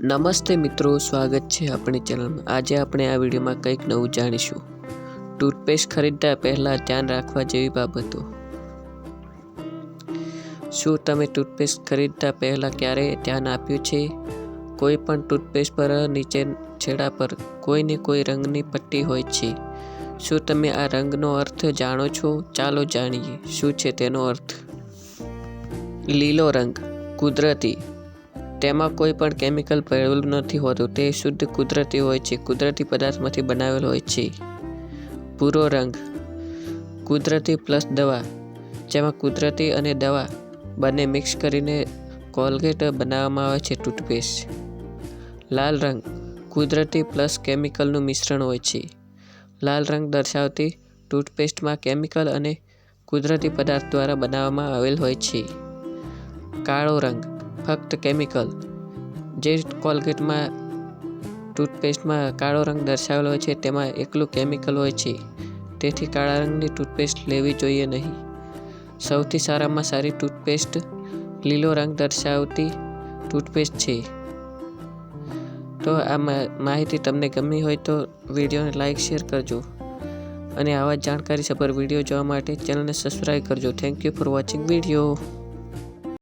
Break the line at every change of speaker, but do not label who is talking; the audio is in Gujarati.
નમસ્તે મિત્રો, સ્વાગત છે આપણી ચેનલમાં. આજે આપણે આ વિડીયોમાં કંઈક નવું જાણીશું. ટૂથપેસ્ટ ખરીદતા પહેલાં ધ્યાન રાખવા જેવી બાબતો. શું તમે ટૂથપેસ્ટ ખરીદતા પહેલાં ક્યારેય ધ્યાન આપ્યું છે? કોઈ પણ ટૂથપેસ્ટ પર નીચે છેડા પર કોઈને કોઈ રંગની પટ્ટી હોય છે. શું તમે આ રંગનો અર્થ જાણો છો? ચાલો જાણીએ. શું છે તેનો અર્થ? લીલો રંગ, કુદરતી તેમાં કોઈ પણ કેમિકલ ભરેલું નથી હોતું. તે શુદ્ધ કુદરતી હોય છે. કુદરતી પદાર્થમાંથી બનાવેલ હોય છે. ભૂરો રંગ. કુદરતી પ્લસ દવા. જેમાં કુદરતી અને દવા બંને મિક્સ કરીને કોલગેટ બનાવવામાં આવે છે ટૂથપેસ્ટ લાલ રંગ. કુદરતી પ્લસ કેમિકલનું મિશ્રણ હોય છે. લાલ રંગ દર્શાવતી ટૂથપેસ્ટમાં કેમિકલ અને કુદરતી પદાર્થ દ્વારા બનાવવામાં આવેલ હોય છે. કાળો રંગ. ફક્ત કેમિકલ. જે કોલગેટમાં ટૂથપેસ્ટમાં કાળો રંગ દર્શાવેલો હોય છે, તેમાં એકલું કેમિકલ હોય છે. તેથી કાળા રંગની ટૂથપેસ્ટ લેવી જોઈએ નહીં. સૌથી સારામાં સારી ટૂથપેસ્ટ લીલો રંગ દર્શાવતી ટૂથપેસ્ટ છે. તો આ માહિતી તમને ગમી હોય તો વિડીયોને લાઇક શેર કરજો. અને આવા જાણકારી સભર વીડિયો જોવા માટે ચેનલને સબસ્ક્રાઈબ કરજો. Thank you for watching video.